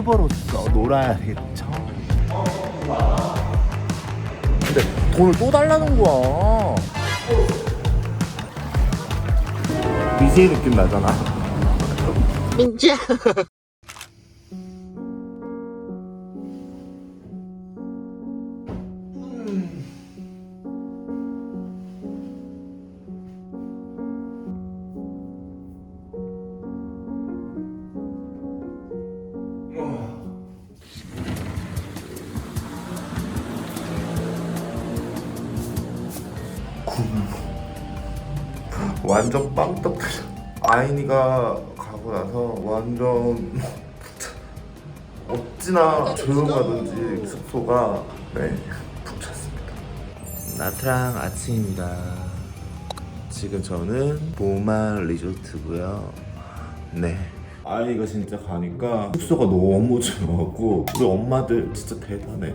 유튜버로서 놀아야겠죠. 근데 돈을 또 달라는 거야. BJ 느낌 나잖아. 민지야. 완전 빵떡 터져. 아인이가 가고 나서 완전 어찌나 조용하던지 숙소가 네 붙였습니다. 나트랑 아침입니다. 지금 저는 보만 리조트고요. 네. 아이가 진짜 가니까 숙소가 너무 좋아갖고 우리 엄마들 진짜 대단해.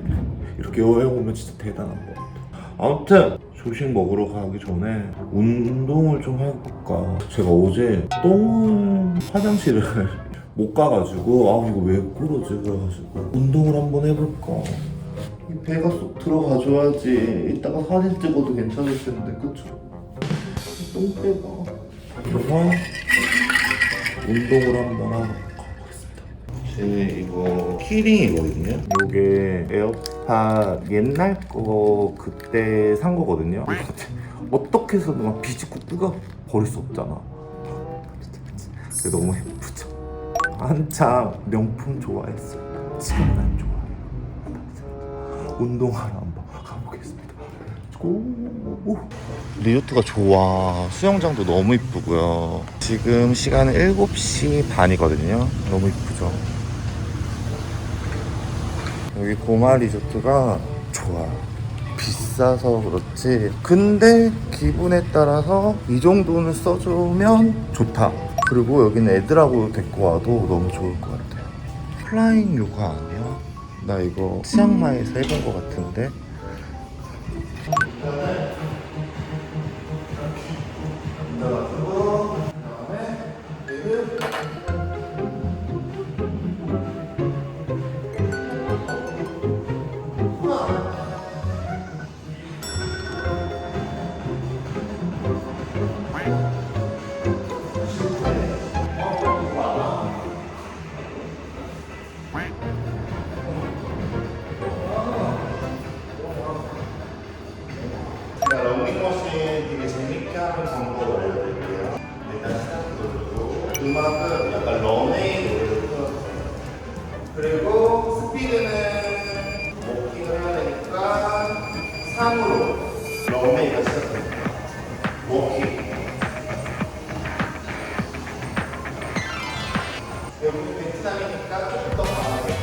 이렇게 여행 오면 진짜 대단한 것 같아. 아무튼 조식 먹으러 가기 전에 운동을 좀 해볼까. 제가 어제 똥 화장실을 못 가가지고 아 이거 왜 그러지 그래가지고 운동을 한번 해볼까. 이 배가 쏙 들어가줘야지. 이따가 사진 찍어도 괜찮을 텐데 그쵸? 이 똥배가. 그래서 운동을 한번 하러 가보겠습니다. 제 이거 키링이거든요. 이게 에어 팟 옛날 거 그때 산 거거든요. 이거 어떻게 해서든 막 비집고 뜯어 버릴 수 없잖아. 너무 예쁘죠. 한창 명품 좋아했어요. 지금은 안 좋아해요. 운동하러 한번 가보겠습니다. 고! 리조트가 좋아. 수영장도 너무 이쁘고요. 지금 시간은 7시 반이거든요. 너무 이쁘죠. 여기 고마 리조트가 좋아. 비싸서 그렇지. 근데 기분에 따라서 이 정도는 써주면 좋다. 그리고 여기는 애들하고 데리고 와도 너무 좋을 것 같아요. 플라잉 요가 아니야? 나 이거 치앙마이에서 해본 것 같은데. 제 베트남이니까 조금 더 강하게.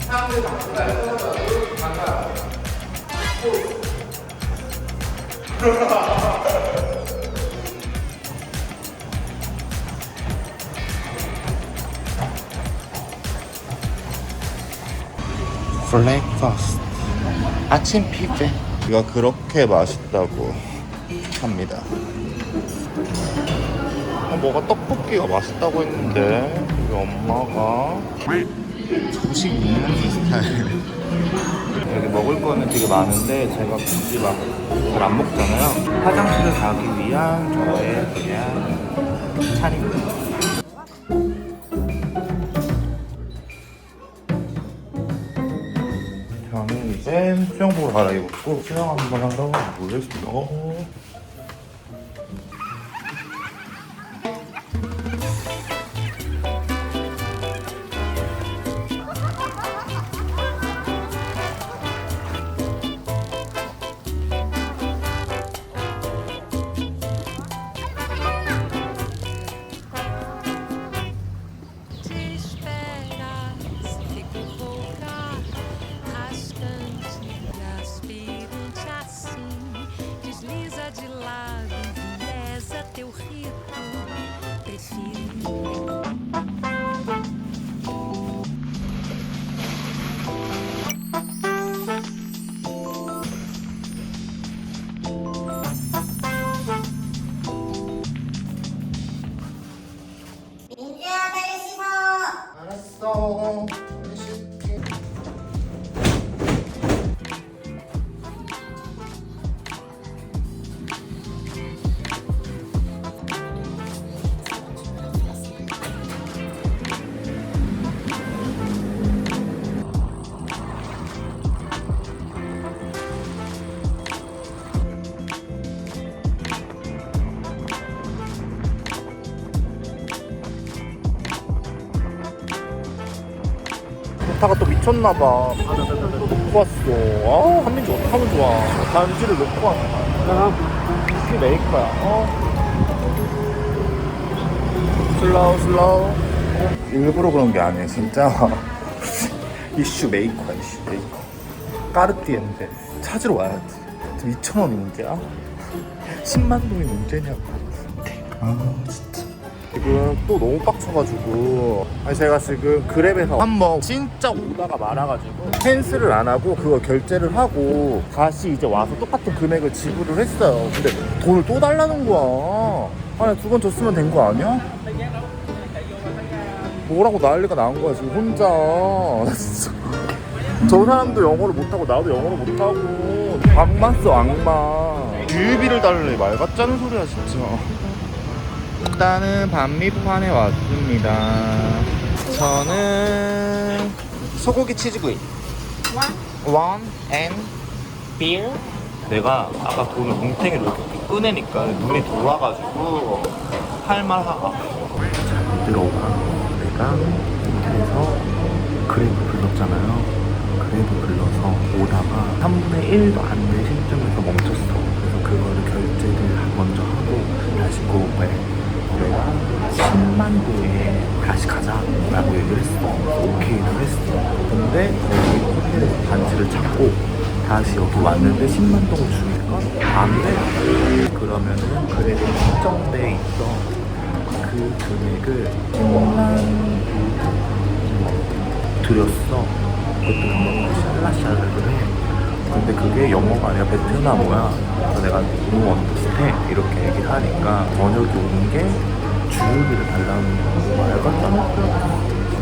사람들 바꾸다 떨어져도 반가. 블랙퍼스트 아침 피자 이거 그렇게 맛있다고 합니다 어, 뭐가 떡볶이가 맛있다고 했는데 우리 엄마가. 조식 먹는 스타일. 여기 먹을 거는 되게 많은데 제가 굳이 막 잘 안 먹잖아요. 화장실을 가기 위한 저의 그냥 차림입니다 저는 이제 수영복을 갈아입었고 수영 한번 하러 가보겠습니다 자타가 또 미쳤나봐. 또 놓고 왔어. 아 한민지 어떡하면 좋아. 반지를 놓고 왔다. 이게 메이커야. 어? 슬로우 슬로우. 일부러 그런 게 아니야 진짜. 이슈 메이커야 이슈 메이커. 까르띠에인데 찾으러 와야지 지금 2천원이 문제야? 10만 동이 문제냐고. 아 진짜 지금 또 너무 빡쳐가지고. 아니 제가 지금 그랩에서 한번 진짜 오다가 말아가지고 캔슬을 안 하고 그걸 결제를 하고 다시 이제 와서 똑같은 금액을 지불을 했어요. 근데 돈을 또 달라는 거야. 아니 두 번 줬으면 된 거 아니야? 뭐라고 난리가 난 거야 지금 혼자. 저 사람도 영어를 못하고 나도 영어를 못하고. 악마 써 악마. 유유비를 달래 말 같자는 소리야 진짜 일단은 반미판에 왔습니다. 저는 소고기 치즈구이. 원앤빌 내가 아까 돈을 뭉탱이로 이렇게 꺼내니까 눈이 돌아가지고 할말하다 잘 들어오라 내가 호텔에서 그래브 불렀잖아요. 그래브 불러서 오다가 3분의 1도 안 된 시점에서 멈췄어 그래서 그거를 결제를 먼저 하고 다시 고백 내가 10만 도에 다시 가자 라고 얘기를 했어. 오케이를 했어. 근데 거기 호텔에서 반지를 찾고 다시 여기 왔는데 10만 동을 주니까 안 돼. 그러면은 그래도 측정돼 있어 그 금액을 10만 드렸어. 그것도 금방 샬라샬라를 해. 근데 그게 영어가 아니라 베트남어야. 그래서 내가 너무 언더스테 이렇게 얘기를 하니까 번역이 오는 게 주유비를 달라는 말 같다는 거야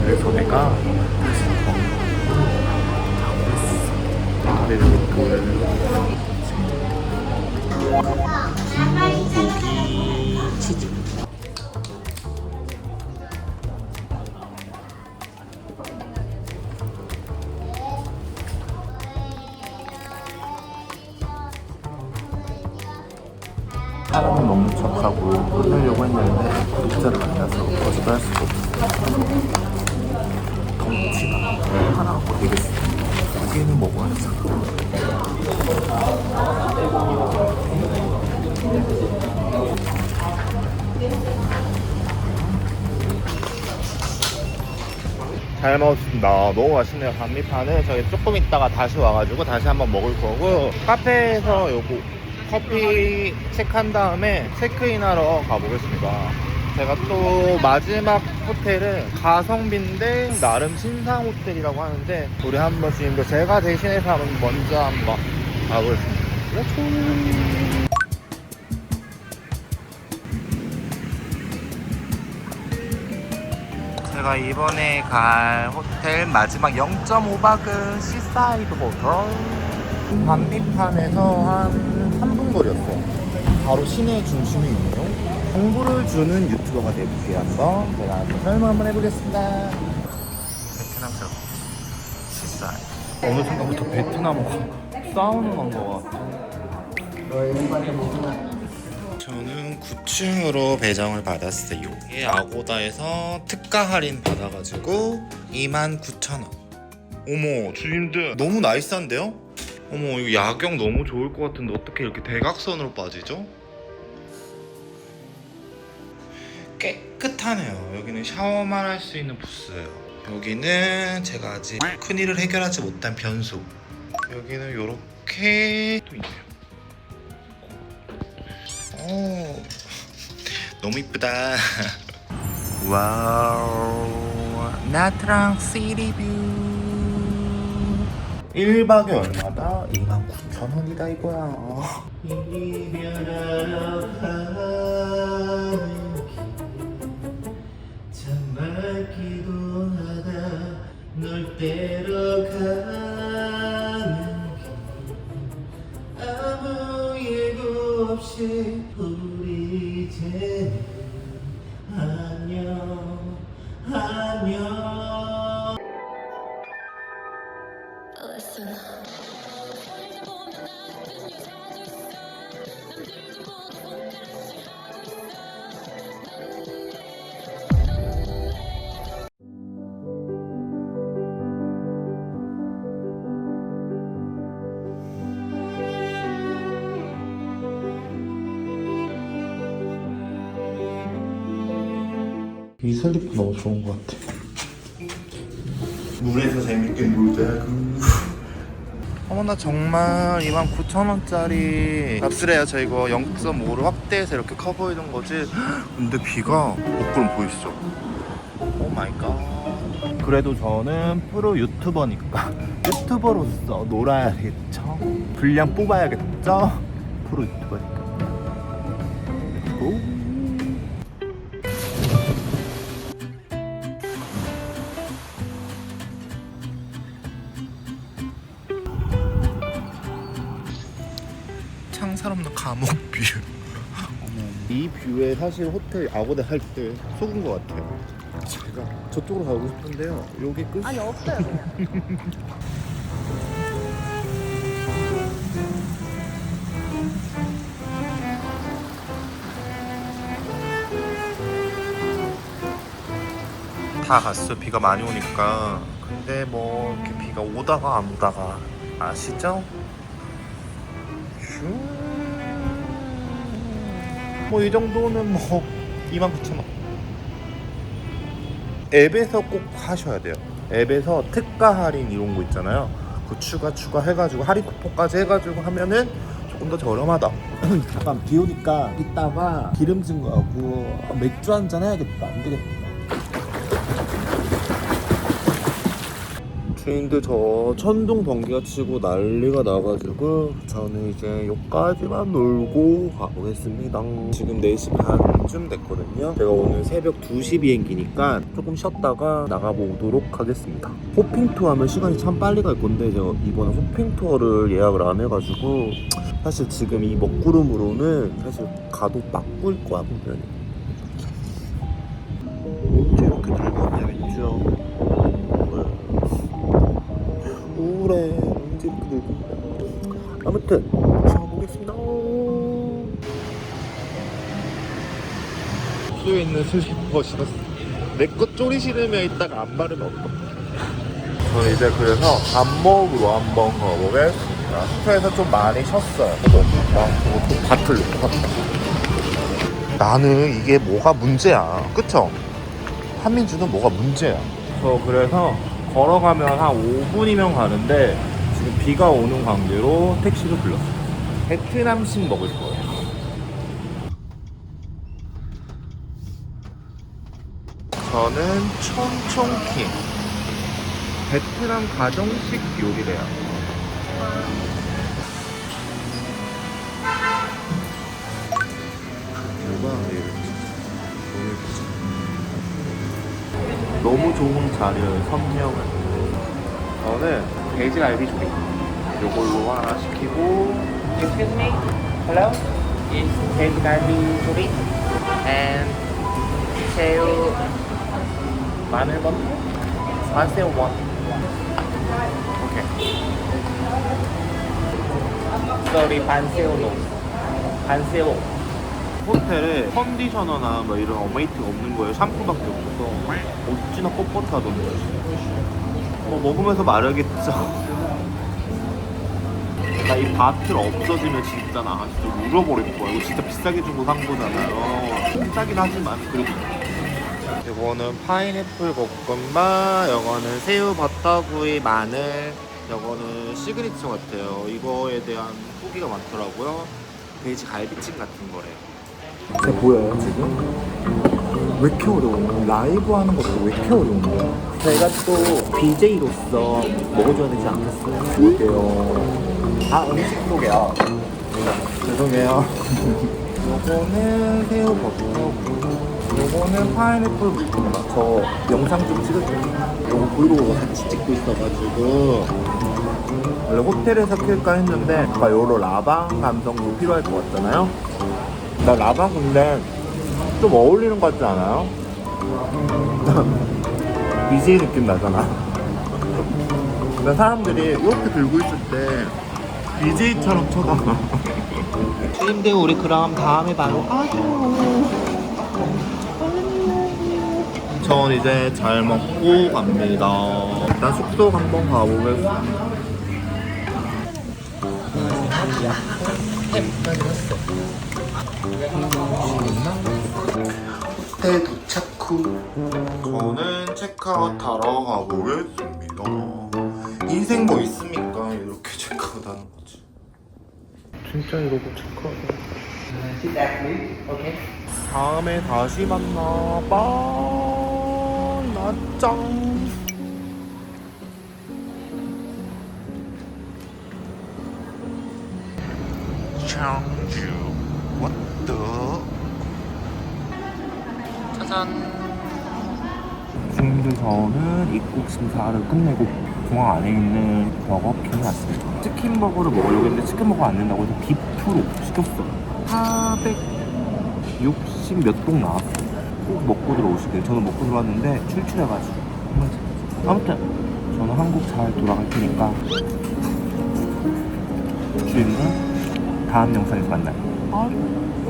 그래서 내가 다시 번역을 하고 했어 그래서 그걸 고기 치즈 사람을 먹는 척하고 끊으려고 했는데 갖고 되겠어 고기는 먹어야죠 잘 먹었습니다. 너무 맛있네요. 반미판은 저희 조금 있다가 다시 와가지고 다시 한번 먹을 거고 카페에서 요거 커피 체크한 다음에 체크인하러 가보겠습니다. 제가 또 마지막 호텔은 가성비인데 나름 신상 호텔이라고 하는데 우리 한번 지금도 제가 대신해서 한번 먼저 한번 가보겠습니다. 렛츠 제가 이번에 갈 호텔 마지막 0.5박은 시사이드 호텔. 반비판에서 한 3분 거리였어요. 바로 시내 중심에 있네요 정보를 주는 유튜버가 되볼게요 한번 제가 한번 설명 한번 해보겠습니다 베트남스럽 시사이드 어느 순간부터 베트남어가 사우나 간것 같아 저는 9층으로 배정을 받았어요. 이게 아고다에서 특가 할인 받아가지고 29,000원. 어머, 주님들 너무 나이스한데요? 어머, 이거 야경 너무 좋을 것 같은데 어떻게 이렇게 대각선으로 빠지죠? 깨끗하네요. 여기는 샤워만 할 수 있는 부스예요. 여기는 제가 아직 큰일을 해결하지 못한 변수. 여기는 이렇게 또 있네요. 오, 너무 이쁘다. 와우, 나트랑 시리뷰. 1박에 얼마다? 29,000원이다 이거야. 널 때려 가는 아무 예고 없이 이 슬리퍼 너무 좋은 것 같아. 물에서 재밌게 놀자고. 어머나 정말 29,000원짜리 값을해요 저 이거 0.5로 확대해서 이렇게 커 보이는 거지 근데 비가 옷구름 보이시죠? 오 마이 갓 그래도 저는 프로 유튜버니까 유튜버로서 놀아야겠죠 분량 뽑아야겠죠 프로 유튜버 창살 없는 감옥 뷰. 이 뷰에 사실 호텔 아고다 할때 속은 것 같아요. 제가 저쪽으로 가고 싶은데요. 여기 끝. 아니 없어요 그냥 다 갔어. 비가 많이 오니까. 근데 뭐 이렇게 비가 오다가 안 오다가 아시죠? 뭐 이 정도는 뭐 29,000원. 앱에서 꼭 하셔야 돼요. 앱에서 특가 할인 이런 거 있잖아요. 그 추가 추가 해가지고 할인 쿠폰까지 해가지고 하면은 조금 더 저렴하다. 잠깐 비 오니까 이따가 기름진 거 하고 맥주 한잔 해야겠다 안 되겠다 주인들 저 천둥 번개가 치고 난리가 나가지고 저는 이제 여기까지만 놀고 가보겠습니다. 지금 4시 반쯤 됐거든요. 제가 오늘 새벽 2시 비행기니까 조금 쉬었다가 나가보도록 하겠습니다. 호핑 투어 하면 시간이 참 빨리 갈 건데 제가 이번에 호핑 투어를 예약을 안 해가지고 사실 지금 이 먹구름으로는 사실 가도 막꿀 거야 보면 이렇게 들고 왔냐 겠죠 우울해. 언제 이렇게 들고 아무튼 가보겠습니다. 숙소에 있는 슬리퍼 신었어 내거 쪼리 신으면 이따가 안 바르면 어떡해? 저는 이제 그래서 밥 먹으러 한번 가보겠습니다. 숙소에서 좀 많이 쉬었어요. 나 밭을 놓고 나는 이게 뭐가 문제야. 그쵸? 한민주는 뭐가 문제야. 저 그래서 걸어가면 한 5분이면 가는데 지금 비가 오는 관계로 택시를 불렀어요. 베트남식 먹을 거예요. 저는 촌촌킹. 베트남 가정식 요리래요. 누가 이랬지 너무 좋은 자리를 선명을 저는 돼지 갈비 조리 요걸로 하나 시키고 Excuse me. Hello. Is 돼지 갈비 조리 and 새우 마늘 버터 반새우 원. 오케이. Sorry 반새우 노. 반새우. 호텔에 컨디셔너나 뭐 이런 어메이트가 없는 거예요. 샴푸밖에 없어서. 어찌나 뻣뻣하던데 뭐 먹으면서 마르겠죠. 나 이 바틀 없어지면 진짜 나 진짜 울어버릴 거야 이거 진짜 비싸게 주고 산 거잖아요. 비싸긴 하지만 그래도. 이거는 파인애플 볶음밥 이거는 새우 버터구이 마늘 이거는 시그니처 같아요. 이거에 대한 후기가 많더라고요. 돼지 갈비찜 같은 거래요 잘 보여요 지금? 왜 이렇게 어려워? 라이브 하는 것도 왜 이렇게 어려운 거야? 저희가 또 BJ로서 먹어줘야 되지 않겠어요? 그럴게요. 아 음식 소개야 죄송해요. 요거는 새우 버터구이 요거는 파인애플 볶음밥 저 영상 좀 찍을게요. 이거 브이로그 같이 찍고 있어가지고. 원래 호텔에서 킬까 했는데 아까 요로 라방 감성도 필요할 것 같잖아요 나 라방 근데 좀 어울리는 것 같지 않아요? BJ 느낌 나잖아 근데 사람들이 이렇게 들고 있을 때 BJ처럼 쳐다봐 주임들 우리 그럼 다음에 봐요. 전 이제 잘 먹고 갑니다 일단 숙소 한번 가보겠습니다 호텔 도착 후 저는 체크아웃 하러 가보겠습니다. 인생 뭐 있습니까? 이렇게 체크아웃 하는 거지. 진짜 이러고 체크아웃. 다음에 다시 만나. 빠. 나짱. 청주. 왔다. 짜잔. 저는 입국 심사를 끝내고 공항 안에 있는 버거킹에 왔습니다. 치킨 버거를 먹으려고 했는데 치킨 버거 안 된다고 해서 비프로 시켰어. 460 몇 동 나왔어. 꼭 먹고 들어오시길. 저는 먹고 들어왔는데 출출해가지고. 아무튼 저는 한국 잘 돌아갈 테니까 주인공 다음 영상에서 만나요. Harbi.